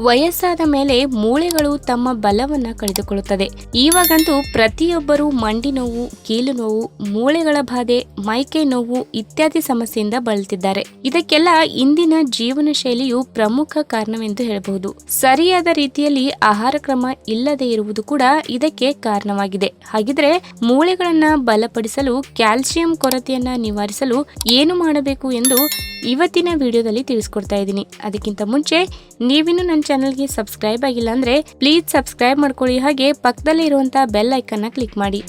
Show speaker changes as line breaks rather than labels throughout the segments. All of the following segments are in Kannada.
ವಯಸ್ಸಾದ ಮೇಲೆ ಮೂಳೆಗಳು ತಮ್ಮ ಬಲವನ್ನ ಕಳೆದುಕೊಳ್ಳುತ್ತದೆ. ಇವಾಗಂತೂ ಪ್ರತಿಯೊಬ್ಬರು ಮಂಡಿ ನೋವು, ಕೀಲು ನೋವು, ಮೂಳೆಗಳ ಬಾಧೆ, ಮೈಕೆ ನೋವು ಇತ್ಯಾದಿ ಸಮಸ್ಯೆಯಿಂದ ಬಳಲ್ತಿದ್ದಾರೆ ಇದಕ್ಕೆಲ್ಲ ಇಂದಿನ ಜೀವನ ಶೈಲಿಯು ಪ್ರಮುಖ ಕಾರಣವೆಂದು ಹೇಳಬಹುದು. ಸರಿಯಾದ ರೀತಿಯಲ್ಲಿ ಆಹಾರ ಕ್ರಮ ಇಲ್ಲದೆ ಇರುವುದು ಕೂಡ ಇದಕ್ಕೆ ಕಾರಣವಾಗಿದೆ. ಹಾಗಿದ್ರೆ ಮೂಳೆಗಳನ್ನ ಬಲಪಡಿಸಲು, ಕ್ಯಾಲ್ಸಿಯಂ ಕೊರತೆಯನ್ನ ನಿವಾರಿಸಲು ಏನು ಮಾಡಬೇಕು ಎಂದು ಇವತ್ತಿನ ವಿಡಿಯೋದಲ್ಲಿ ತಿಳಿಸ್ಕೊಡ್ತಾ ಇದ್ದೀನಿ. ಅದಕ್ಕಿಂತ ಮುಂಚೆ, ನೀವಿನ್ನೂ ನನ್ನ ಚಾನಲ್ಗೆ ಸಬ್ಸ್ಕ್ರೈಬ್ ಆಗಿಲ್ಲ ಅಂದರೆ ಪ್ಲೀಸ್ ಸಬ್ಸ್ಕ್ರೈಬ್ ಮಾಡ್ಕೊಳ್ಳಿ. ಹಾಗೆ ಪಕ್ಕದಲ್ಲಿ ಇರುವಂಥ ಬೆಲ್ ಐಕನ್ನ ಕ್ಲಿಕ್ ಮಾಡಿ.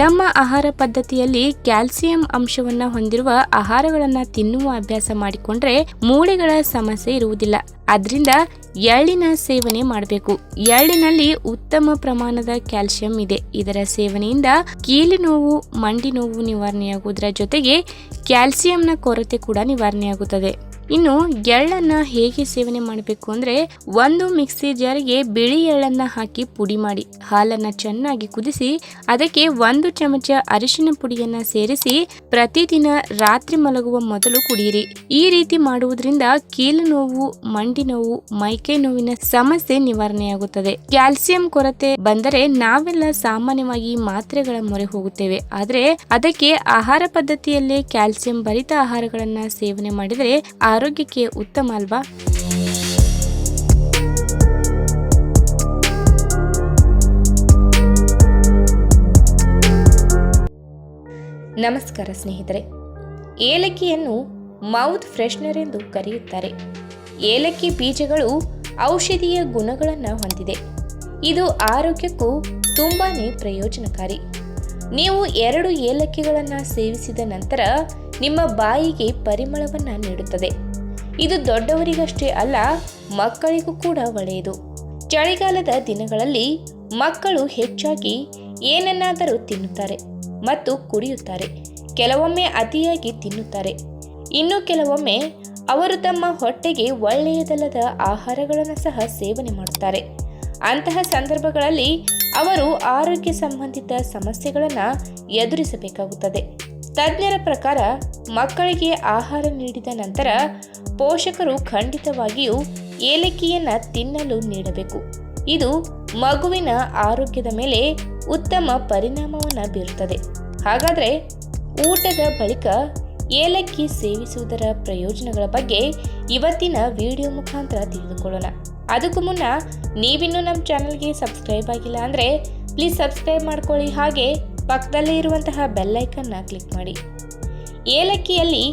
ನಮ್ಮ ಆಹಾರ ಪದ್ಧತಿಯಲ್ಲಿ ಕ್ಯಾಲ್ಸಿಯಂ ಅಂಶವನ್ನ ಹೊಂದಿರುವ ಆಹಾರಗಳನ್ನ ತಿನ್ನುವ ಅಭ್ಯಾಸ ಮಾಡಿಕೊಂಡ್ರೆ ಮೂಳೆಗಳ ಸಮಸ್ಯೆ ಇರುವುದಿಲ್ಲ. ಅದರಿಂದ ಎಳ್ಳಿನ ಸೇವನೆ ಮಾಡಬೇಕು. ಎಳ್ಳಿನಲ್ಲಿ ಉತ್ತಮ ಪ್ರಮಾಣದ ಕ್ಯಾಲ್ಸಿಯಂ ಇದೆ. ಇದರ ಸೇವನೆಯಿಂದ ಕೀಲು ನೋವು, ಮಂಡಿ ನೋವು ನಿವಾರಣೆಯಾಗುವುದರ ಜೊತೆಗೆ ಕ್ಯಾಲ್ಸಿಯಂನ ಕೊರತೆ ಕೂಡ ನಿವಾರಣೆಯಾಗುತ್ತದೆ. ಇನ್ನು ಎಳ್ಳನ್ನು ಹೇಗೆ ಸೇವನೆ ಮಾಡಬೇಕು ಅಂದ್ರೆ ಒಂದು ಮಿಕ್ಸಿ ಜಾರಿಗೆ ಬಿಳಿ ಎಳ್ಳನ್ನ ಹಾಕಿ ಪುಡಿ ಮಾಡಿ. ಹಾಲನ್ನ ಚೆನ್ನಾಗಿ ಕುದಿಸಿ ಅದಕ್ಕೆ ಒಂದು ಚಮಚ ಅರಿಶಿನ ಪುಡಿಯನ್ನ ಸೇರಿಸಿ ಪ್ರತಿದಿನ ರಾತ್ರಿ ಮಲಗುವ ಮೊದಲು ಕುಡಿಯಿರಿ. ಈ ರೀತಿ ಮಾಡುವುದರಿಂದ ಕೀಲು ನೋವು, ಮಂಡಿ ನೋವು, ಮೈಕೈ ನೋವಿನ ಸಮಸ್ಯೆ ನಿವಾರಣೆಯಾಗುತ್ತದೆ. ಕ್ಯಾಲ್ಸಿಯಂ ಕೊರತೆ ಬಂದರೆ ನಾವೆಲ್ಲ ಸಾಮಾನ್ಯವಾಗಿ ಮಾತ್ರೆಗಳ ಮೊರೆ ಹೋಗುತ್ತೇವೆ. ಆದರೆ ಅದಕ್ಕೆ ಆಹಾರ ಪದ್ಧತಿಯಲ್ಲೇ ಕ್ಯಾಲ್ಸಿಯಂ ಭರಿತ ಆಹಾರಗಳನ್ನು ಸೇವನೆ ಮಾಡಿದರೆ ಆರೋಗ್ಯಕ್ಕೆ ಉತ್ತಮ ಅಲ್ವಾ? ನಮಸ್ಕಾರ ಸ್ನೇಹಿತರೆ. ಏಲಕ್ಕಿಯನ್ನು ಮೌತ್ ಫ್ರೆಶ್ನರ್ ಎಂದು ಕರೆಯುತ್ತಾರೆ. ಏಲಕ್ಕಿ ಬೀಜಗಳು ಔಷಧೀಯ ಗುಣಗಳನ್ನು ಹೊಂದಿದೆ. ಇದು ಆರೋಗ್ಯಕ್ಕೂ ತುಂಬಾ ಪ್ರಯೋಜನಕಾರಿ. ನೀವು ಎರಡು ಏಲಕ್ಕಿಗಳನ್ನು ಸೇವಿಸಿದ ನಂತರ ನಿಮ್ಮ ಬಾಯಿಗೆ ಪರಿಮಳವನ್ನು ನೀಡುತ್ತದೆ. ಇದು ದೊಡ್ಡವರಿಗಷ್ಟೇ ಅಲ್ಲ, ಮಕ್ಕಳಿಗೂ ಕೂಡ ಒಳ್ಳೆಯದು. ಚಳಿಗಾಲದ ದಿನಗಳಲ್ಲಿ ಮಕ್ಕಳು ಹೆಚ್ಚಾಗಿ ಏನನ್ನಾದರೂ ತಿನ್ನುತ್ತಾರೆ ಮತ್ತು ಕುಡಿಯುತ್ತಾರೆ. ಕೆಲವೊಮ್ಮೆ ಅತಿಯಾಗಿ ತಿನ್ನುತ್ತಾರೆ. ಇನ್ನು ಕೆಲವೊಮ್ಮೆ ಅವರು ತಮ್ಮ ಹೊಟ್ಟೆಗೆ ಒಳ್ಳೆಯದಲ್ಲದ ಆಹಾರಗಳನ್ನು ಸಹ ಸೇವನೆ ಮಾಡುತ್ತಾರೆ. ಅಂತಹ ಸಂದರ್ಭಗಳಲ್ಲಿ ಅವರು ಆರೋಗ್ಯ ಸಂಬಂಧಿತ ಸಮಸ್ಯೆಗಳನ್ನು ಎದುರಿಸಬೇಕಾಗುತ್ತದೆ. ತಜ್ಞರ ಪ್ರಕಾರ ಮಕ್ಕಳಿಗೆ ಆಹಾರ ನೀಡಿದ ನಂತರ ಪೋಷಕರು ಖಂಡಿತವಾಗಿಯೂ ಏಲಕ್ಕಿಯನ್ನು ತಿನ್ನಲು ನೀಡಬೇಕು. ಇದು ಮಗುವಿನ ಆರೋಗ್ಯದ ಮೇಲೆ ಉತ್ತಮ ಪರಿಣಾಮವನ್ನು ಬೀರುತ್ತದೆ. ಹಾಗಾದರೆ ಊಟದ ಬಳಿಕ ಏಲಕ್ಕಿ ಸೇವಿಸುವುದರ ಪ್ರಯೋಜನಗಳ ಬಗ್ಗೆ ಇವತ್ತಿನ ವಿಡಿಯೋ ಮುಖಾಂತರ ತಿಳಿದುಕೊಳ್ಳೋಣ. ಅದಕ್ಕೂ ಮುನ್ನ ನೀವಿನ್ನೂ ನಮ್ಮ ಚಾನಲ್ಗೆ ಸಬ್ಸ್ಕ್ರೈಬ್ ಆಗಿಲ್ಲ ಅಂದರೆ ಪ್ಲೀಸ್ ಸಬ್ಸ್ಕ್ರೈಬ್ ಮಾಡ್ಕೊಳ್ಳಿ. ಹಾಗೆ ಪಕ್ಕದಲ್ಲೇ ಇರುವಂತಹ ಬೆಲ್ಲೈಕನ್ನ ಕ್ಲಿಕ್ ಮಾಡಿ. ಏಲಕ್ಕಿಯಲ್ಲಿ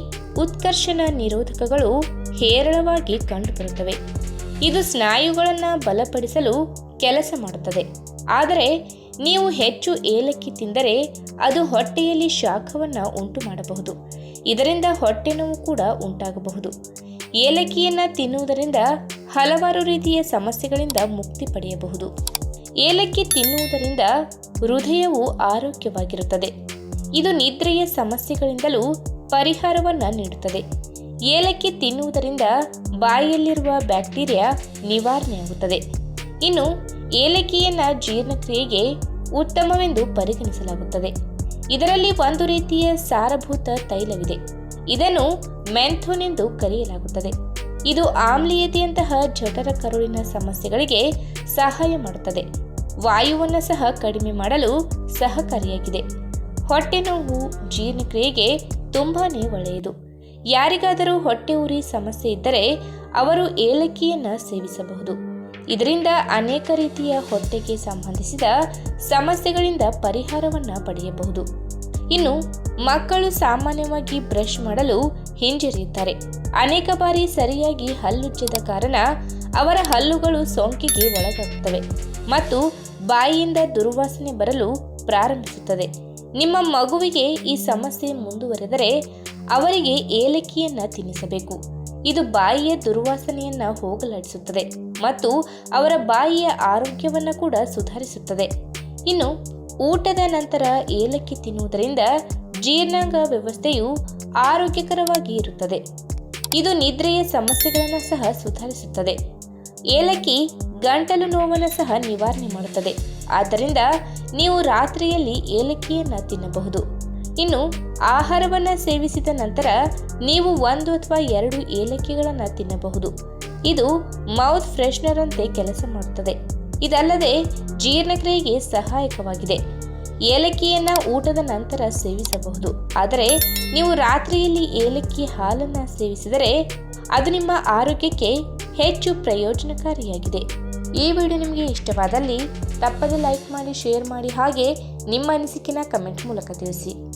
ಉತ್ಕರ್ಷಣ ನಿರೋಧಕಗಳು ಹೇರಳವಾಗಿ ಕಂಡುಬರುತ್ತವೆ. ಇದು ಸ್ನಾಯುಗಳನ್ನು ಬಲಪಡಿಸಲು ಕೆಲಸ ಮಾಡುತ್ತದೆ. ಆದರೆ ನೀವು ಹೆಚ್ಚು ಏಲಕ್ಕಿ ತಿಂದರೆ ಅದು ಹೊಟ್ಟೆಯಲ್ಲಿ ಶಾಖವನ್ನು ಉಂಟು ಮಾಡಬಹುದು ಇದರಿಂದ ಹೊಟ್ಟೆ ನೋವು ಕೂಡ ಉಂಟಾಗಬಹುದು. ಏಲಕ್ಕಿಯನ್ನು ತಿನ್ನುವುದರಿಂದ ಹಲವಾರು ರೀತಿಯ ಸಮಸ್ಯೆಗಳಿಂದ ಮುಕ್ತಿ ಪಡೆಯಬಹುದು. ಏಲಕ್ಕಿ ತಿನ್ನುವುದರಿಂದ ಹೃದಯವು ಆರೋಗ್ಯವಾಗಿರುತ್ತದೆ. ಇದು ನಿದ್ರೆಯ ಸಮಸ್ಯೆಗಳಿಂದಲೂ ಪರಿಹಾರವನ್ನು ನೀಡುತ್ತದೆ. ಏಲಕ್ಕಿ ತಿನ್ನುವುದರಿಂದ ಬಾಯಿಯಲ್ಲಿರುವ ಬ್ಯಾಕ್ಟೀರಿಯಾ ನಿವಾರಣೆಯಾಗುತ್ತದೆ. ಇನ್ನು, ಏಲಕ್ಕಿಯನ್ನು ಜೀರ್ಣಕ್ರಿಯೆಗೆ ಉತ್ತಮವೆಂದು ಪರಿಗಣಿಸಲಾಗುತ್ತದೆ. ಇದರಲ್ಲಿ ಒಂದು ರೀತಿಯ ಸಾರಭೂತ ತೈಲವಿದೆ. ಇದನ್ನು ಮೆಂಥೋನ್ ಎಂದು ಕರೆಯಲಾಗುತ್ತದೆ. ಇದು ಆಮ್ಲೀಯತೆಯಂತಹ ಜಠರ ಕರುಳಿನ ಸಮಸ್ಯೆಗಳಿಗೆ ಸಹಾಯ ಮಾಡುತ್ತದೆ. ವಾಯುವನ್ನು ಸಹ ಕಡಿಮೆ ಮಾಡಲು ಸಹಕಾರಿಯಾಗಿದೆ. ಹೊಟ್ಟೆ ನೋವು, ಜೀರ್ಣಕ್ರಿಯೆಗೆ ತುಂಬಾನೇ ಒಳ್ಳೆಯದು. ಯಾರಿಗಾದರೂ ಹೊಟ್ಟೆ ಉರಿ ಸಮಸ್ಯೆ ಇದ್ದರೆ ಅವರು ಏಲಕ್ಕಿಯನ್ನು ಸೇವಿಸಬಹುದು. ಇದರಿಂದ ಅನೇಕ ರೀತಿಯ ಹೊಟ್ಟೆಗೆ ಸಂಬಂಧಿಸಿದ ಸಮಸ್ಯೆಗಳಿಂದ ಪರಿಹಾರವನ್ನು ಪಡೆಯಬಹುದು. ಇನ್ನು, ಮಕ್ಕಳು ಸಾಮಾನ್ಯವಾಗಿ ಬ್ರಷ್ ಮಾಡಲು ಹಿಂಜರಿಯುತ್ತಾರೆ. ಅನೇಕ ಬಾರಿ ಸರಿಯಾಗಿ ಹಲ್ಲುಜ್ಜದ ಕಾರಣ ಅವರ ಹಲ್ಲುಗಳು ಸೋಂಕಿಗೆ ಒಳಗಾಗುತ್ತವೆ ಮತ್ತು ಬಾಯಿಯಿಂದ ದುರ್ವಾಸನೆ ಬರಲು ಪ್ರಾರಂಭಿಸುತ್ತದೆ. ನಿಮ್ಮ ಮಗುವಿಗೆ ಈ ಸಮಸ್ಯೆ ಮುಂದುವರೆದರೆ ಅವರಿಗೆ ಏಲಕ್ಕಿಯನ್ನು ತಿನ್ನಿಸಬೇಕು. ಇದು ಬಾಯಿಯ ದುರ್ವಾಸನೆಯನ್ನು ಹೋಗಲಾಡಿಸುತ್ತದೆ ಮತ್ತು ಅವರ ಬಾಯಿಯ ಆರೋಗ್ಯವನ್ನು ಕೂಡ ಸುಧಾರಿಸುತ್ತದೆ. ಇನ್ನು, ಊಟದ ನಂತರ ಏಲಕ್ಕಿ ತಿನ್ನುವುದರಿಂದ ಜೀರ್ಣಾಂಗ ವ್ಯವಸ್ಥೆಯು ಆರೋಗ್ಯಕರವಾಗಿ ಇರುತ್ತದೆ. ಇದು ನಿದ್ರೆಯ ಸಮಸ್ಯೆಗಳನ್ನು ಸಹ ಸುಧಾರಿಸುತ್ತದೆ. ಏಲಕ್ಕಿ ಗಂಟಲು ನೋವನ್ನು ಸಹ ನಿವಾರಣೆ ಮಾಡುತ್ತದೆ. ಆದ್ದರಿಂದ ನೀವು ರಾತ್ರಿಯಲ್ಲಿ ಏಲಕ್ಕಿಯನ್ನು ತಿನ್ನಬಹುದು. ಇನ್ನು ಆಹಾರವನ್ನು ಸೇವಿಸಿದ ನಂತರ ನೀವು ಒಂದು ಅಥವಾ ಎರಡು ಏಲಕ್ಕಿಗಳನ್ನು ತಿನ್ನಬಹುದು. ಇದು ಮೌತ್ ಫ್ರೆಶ್ನರ್ ಅಂತೆ ಕೆಲಸ ಮಾಡುತ್ತದೆ ಇದಲ್ಲದೆ ಜೀರ್ಣಕ್ರಿಯೆಗೆ ಸಹಾಯಕವಾಗಿದೆ. ಏಲಕ್ಕಿಯನ್ನು ಊಟದ ನಂತರ ಸೇವಿಸಬಹುದು. ಆದರೆ ನೀವು ರಾತ್ರಿಯಲ್ಲಿ ಏಲಕ್ಕಿ ಹಾಲನ್ನು ಸೇವಿಸಿದರೆ ಅದು ನಿಮ್ಮ ಆರೋಗ್ಯಕ್ಕೆ ಹೆಚ್ಚು ಪ್ರಯೋಜನಕಾರಿಯಾಗಿದೆ. ಈ ವಿಡಿಯೋ ನಿಮಗೆ ಇಷ್ಟವಾದಲ್ಲಿ ತಪ್ಪದೆ ಲೈಕ್ ಮಾಡಿ, ಶೇರ್ ಮಾಡಿ ಹಾಗೆ ನಿಮ್ಮ ಅನಿಸಿಕೆನ ಕಮೆಂಟ್ ಮೂಲಕ ತಿಳಿಸಿ.